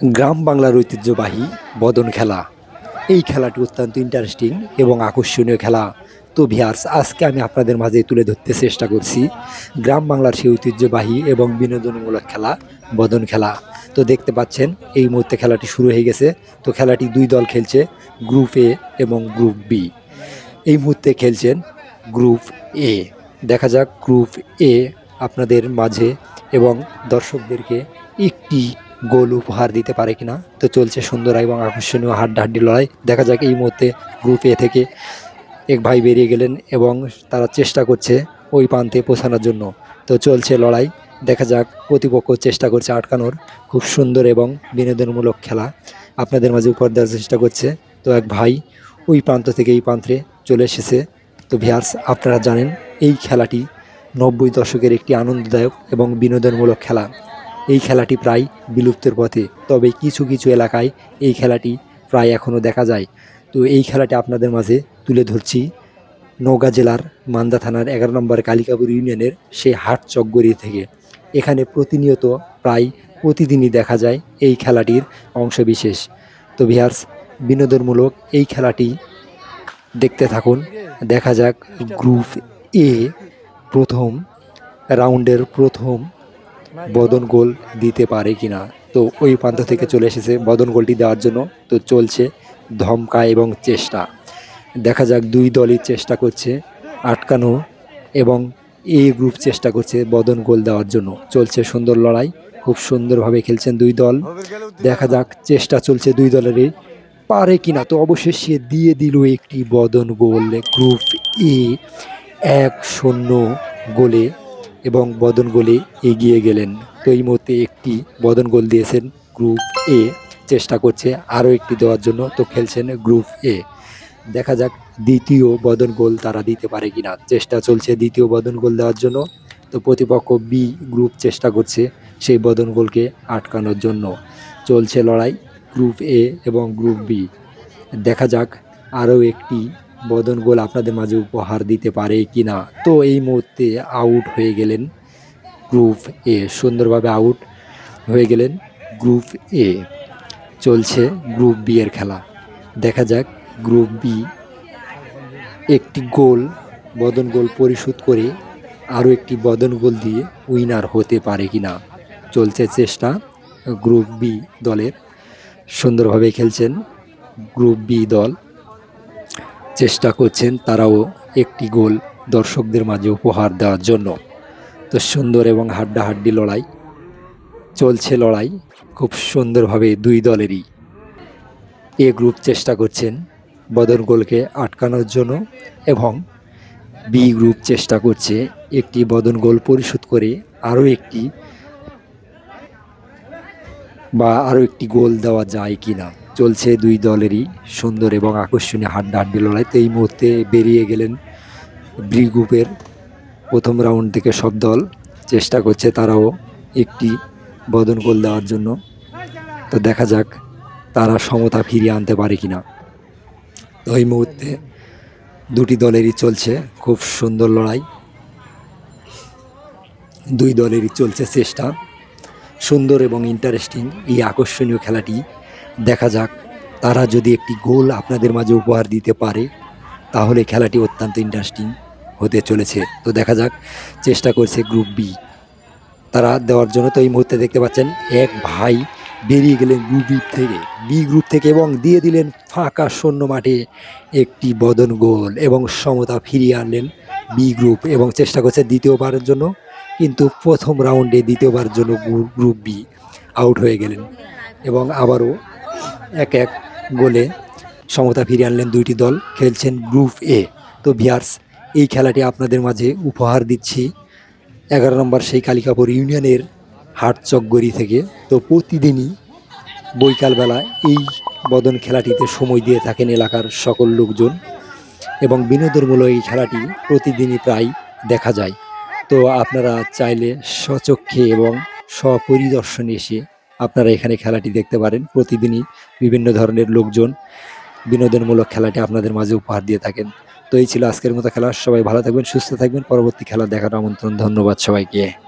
গ্রাম বাংলার ঐতিহ্যবাহী বদন খেলা। এই খেলাটি অত্যন্ত ইন্টারেস্টিং এবং আকর্ষণীয় খেলা। তো ভিয়ার্স আজকে আমি আপনাদের মাঝে তুলে ধরতে চেষ্টা করছি গ্রাম বাংলার সেই ঐতিহ্যবাহী এবং বিনোদনমূলক খেলা, বদন খেলা। তো দেখতে পাচ্ছেন, এই মুহূর্তে খেলাটি শুরু হয়ে গেছে। তো খেলাটি দুই দল খেলছে গ্রুপ এ এবং গ্রুপ বি এই মুহূর্তে খেলছেন গ্রুপ এ দেখা যাক গ্রুপ এ আপনাদের মাঝে এবং দর্শকদেরকে একটি গোল উপহার দিতে পারে কিনা, তো চলছে সুন্দর এবং আকর্ষণীয় হাড্ডাহাড্ডি লড়াই। দেখা যাক এই মুহূর্তে গ্রুপ এ থেকে এক ভাই বেরিয়ে গেলেন এবং তারা চেষ্টা করছে ওই প্রান্তে পৌঁছানোর জন্য। তো চলছে লড়াই, দেখা যাক প্রতিপক্ষ চেষ্টা করছে আটকানোর। খুব সুন্দর এবং বিনোদনমূলক খেলা আপনাদের মাঝে উপহার দেওয়ার চেষ্টা করছে। তো এক ভাই ওই প্রান্ত থেকে এই প্রান্তে চলে এসেছে। তো ভিয়ার্স আপনারা জানেন এই খেলাটি নব্বই দশকের একটি আনন্দদায়ক এবং বিনোদনমূলক খেলা। এই খেলাটি প্রায় বিলুপ্তের পথে, তবে কিছু কিছু এলাকায় এই খেলাটি প্রায় এখনও দেখা যায়। তো এই খেলাটি আপনাদের মাঝে তুলে ধরছি। নওগাঁ জেলার মান্দা থানার এগারো নম্বর কালিকাপুর ইউনিয়নের সেই হাট চকগড়ি থেকে। এখানে প্রতিনিয়ত প্রায় প্রতিদিনই দেখা যায় এই খেলাটির অংশবিশেষ। তো ভিয়ার্স বিনোদনমূলক এই খেলাটি দেখতে থাকুন। দেখা যাক গ্রুপ এ প্রথম রাউন্ডের প্রথম বদন গোল দিতে পারে কি না তো ওই প্রান্ত থেকে চলে এসেছে বদন গোলটি দেওয়ার জন্য। তো চলছে ধমকা এবং চেষ্টা। দেখা যাক দুই দলই চেষ্টা করছে আটকানো এবং এ গ্রুপ চেষ্টা করছে বদন গোল দেওয়ার জন্য। চলছে সুন্দর লড়াই, খুব সুন্দরভাবে খেলছেন দুই দল। দেখা যাক চেষ্টা চলছে দুই দলেরই। পারে কিনা? তো অবশেষে দিয়ে দিল একটি বদন গোল গ্রুপ এ। এক শূন্য গোলে এবং বদন গোলে এগিয়ে গেলেন। তো এই মুহূর্তে একটি বদন গোল দিয়েছেন গ্রুপ এ। চেষ্টা করছে আরও একটি দেওয়ার জন্য। তো খেলছেন গ্রুপ এ। দেখা যাক দ্বিতীয় বদন গোল তারা দিতে পারে কিনা। চেষ্টা চলছে দ্বিতীয় বদন গোল দেওয়ার জন্য। তো প্রতিপক্ষ বি গ্রুপ চেষ্টা করছে সেই বদন গোলকে আটকানোর জন্য। চলছে লড়াই গ্রুপ এ এবং গ্রুপ বি। দেখা যাক আরও একটি বদন গোল আপনাদের মাঝে উপহার দিতে পারে কি না তো এই মুহূর্তে আউট হয়ে গেলেন গ্রুপ এ সুন্দরভাবে আউট হয়ে গেলেন গ্রুপ এ চলছে গ্রুপ বি এর খেলা। দেখা যাক গ্রুপ বি একটি গোল, বদন গোল পরিশোধ করে আরও একটি বদন গোল দিয়ে উইনার হতে পারে কি না চলছে চেষ্টা গ্রুপ বি দলের। সুন্দরভাবে খেলছেন গ্রুপ বি দল। চেষ্টা করছেন তারাও একটি গোল দর্শকদের মাঝে উপহার দেওয়ার জন্য। তো সুন্দর এবং হাড্ডাহাড্ডি লড়াই, চলছে লড়াই, খুব সুন্দরভাবে দুই দলেরই। এ গ্রুপ চেষ্টা করছেন বদন গোলকে আটকানোর জন্য এবং বি গ্রুপ চেষ্টা করছে একটি বদন গোল পরিশোধ করে আরও একটি বা আরও একটি গোল দেওয়া যায় কিনা। চলছে দুই দলেরই সুন্দর এবং আকর্ষণীয় হাড্ডাহাড্ডি লড়াই। তো এই মুহূর্তে বেরিয়ে গেলেন ব্রি গ্রুপের প্রথম রাউন্ড থেকে সব দল। চেষ্টা করছে তারাও একটি বদন গোল দেওয়ার জন্য। তো দেখা যাক তারা সমতা ফিরিয়ে আনতে পারে কি না তো এই মুহূর্তে দুটি দলেরই চলছে খুব সুন্দর লড়াই। দুই দলেরই চলছে চেষ্টা। সুন্দর এবং ইন্টারেস্টিং এই আকর্ষণীয় খেলাটি দেখা যাক। তারা যদি একটি গোল আপনাদের মাঝে উপহার দিতে পারে, তাহলে খেলাটি অত্যন্ত ইন্টারেস্টিং হতে চলেছে। তো দেখা যাক, চেষ্টা করছে গ্রুপ বি তারা দেওয়ার জন্য তো এই মুহূর্তে দেখতে পাচ্ছেন, এক ভাই বেরিয়ে গেলেন গ্রুপ বি থেকে। বি গ্রুপ থেকে এবং দিয়ে দিলেন ফাঁকা শূন্য মাঠে একটি বদন গোল এবং সমতা ফিরিয়ে আনলেন বি গ্রুপ এবং চেষ্টা করছে দ্বিতীয়বারের জন্য, কিন্তু প্রথম রাউন্ডে দ্বিতীয়বারের জন্য গ্রু- গ্রুপ বি আউট হয়ে গেলেন এবং আবারও এক এক গোলে সমতা ফিরিয়ে আনলেন দুইটি দল, খেলছেন গ্রুপ এ তো ভিয়ার্স, এই খেলাটি আপনাদের মাঝে উপহার দিচ্ছি। এগারো নম্বর সেই কালিকাপুর ইউনিয়নের হাট চকগড়ি থেকে। তো প্রতিদিনই বৈকালবেলা এই বদন খেলাটিতে সময় দিয়ে থাকেন এলাকার সকল লোকজন এবং বিনোদনমূলক এই খেলাটি প্রতিদিনই প্রায় দেখা যায়। তো আপনারা চাইলে স্বচক্ষে এবং স্বপরিদর্শনে এসে আপনারা এখানে খেলাটি দেখতে পারেন। প্রতিদিনই বিভিন্ন ধরনের লোকজন বিনোদনমূলক খেলাটি আপনাদের মাঝে উপহার দিয়ে থাকেন। তো এই ছিল আজকের মতো খেলা। সবাই ভালো থাকবেন, সুস্থ থাকবেন। পরবর্তী খেলা দেখার আমন্ত্রণ। ধন্যবাদ সবাইকে।